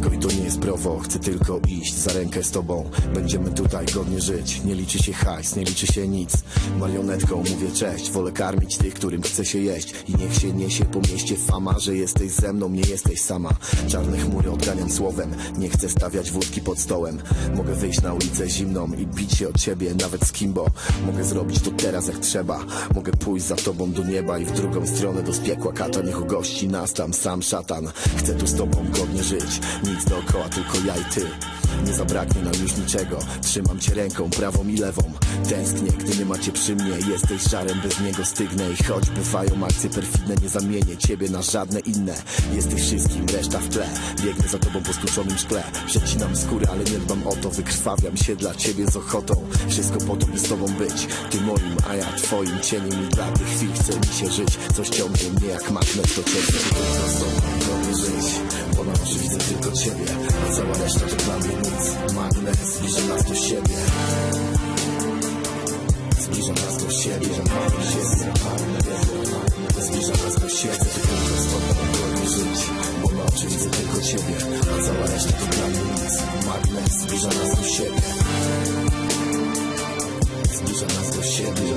escrito jest prowo, chcę tylko iść za rękę z tobą. Będziemy tutaj godnie żyć, nie liczy się hajs, nie liczy się nic. Marionetką mówię cześć, wolę karmić tych, którym chce się jeść. I niech się niesie po mieście fama, że jesteś ze mną, nie jesteś sama. Czarne chmury odganiam słowem, nie chcę stawiać wódki pod stołem. Mogę wyjść na ulicę zimną i bić się od ciebie, nawet z kimbo. Mogę zrobić to teraz jak trzeba, mogę pójść za tobą do nieba I w drugą stronę do spiekła kata, niech ugości nas tam sam szatan. Chcę tu z tobą godnie żyć, nic dookoła, tylko ja i ty. Nie zabraknie nam już niczego. Trzymam cię ręką, prawą i lewą. Tęsknię, gdy nie macie przy mnie. Jesteś żarem, bez niego stygnę. I choć bywają akcje perfidne Nie zamienię ciebie na żadne inne. Jesteś wszystkim, reszta w tle. Biegnę za tobą po stłuczonym szkle. Przecinam skórę, ale nie dbam o to. Wykrwawiam się dla ciebie z ochotą. Wszystko po to, by z tobą być. Ty moim, a ja twoim cieniem. I dla tych chwil chce mi się żyć. Coś ciągnie mnie jak magnes do ciebie. Tylko z tobą żyć Bo na oczy widzę tylko ciebie cała reszta to dla mnie nic. Magnes zbliża nas do siebie. Zbliża nas do siebie Magnes, magnes Zbliża nas do siebie. Tylko z tobą godnie żyć Bo na oczy widzę tylko ciebie. A cała reszta to dla mnie nic do siebie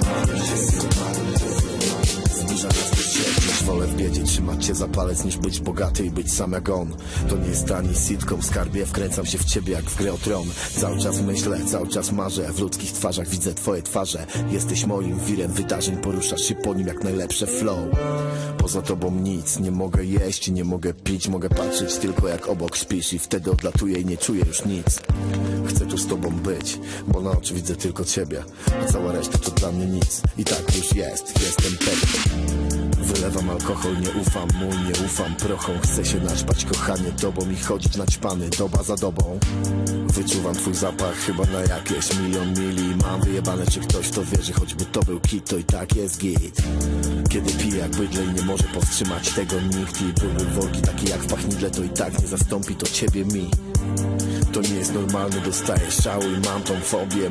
Zbliża nas do siebie. Wolę w biedzie trzymać cię za palec Niż być bogaty i być sam jak on. To nie jest ani sitcom. Skarbie Wkręcam się w ciebie jak w grę o tron. Cały czas myślę, cały czas marzę. W ludzkich twarzach widzę twoje twarze. Jesteś moim wirem wydarzeń. Poruszasz się po nim jak najlepsze flow. Poza tobą nic, nie mogę jeść, nie mogę pić. Mogę patrzeć tylko jak obok śpisz I wtedy odlatuję i nie czuję już nic. Chcę z tobą być, bo na oczy widzę tylko ciebie A cała reszta to dla mnie nic. I tak już jest, jestem pewny. Wylewam alkohol, nie ufam mu, nie ufam prochom. Chcę się naćpać, kochanie, tobą i chodzić naćpany doba za dobą. Wyczuwam twój zapach chyba na jakieś milion mili. Mam wyjebane, czy ktoś w to wierzy, choćby to był kit, to i tak jest git Kiedy piję jak bydle i nie może powstrzymać tego nikt I byłby worki takie jak w pachnidle, to i tak nie zastąpi to ciebie mi. To nie jest normalne, dostaję szału i mam tą fobię,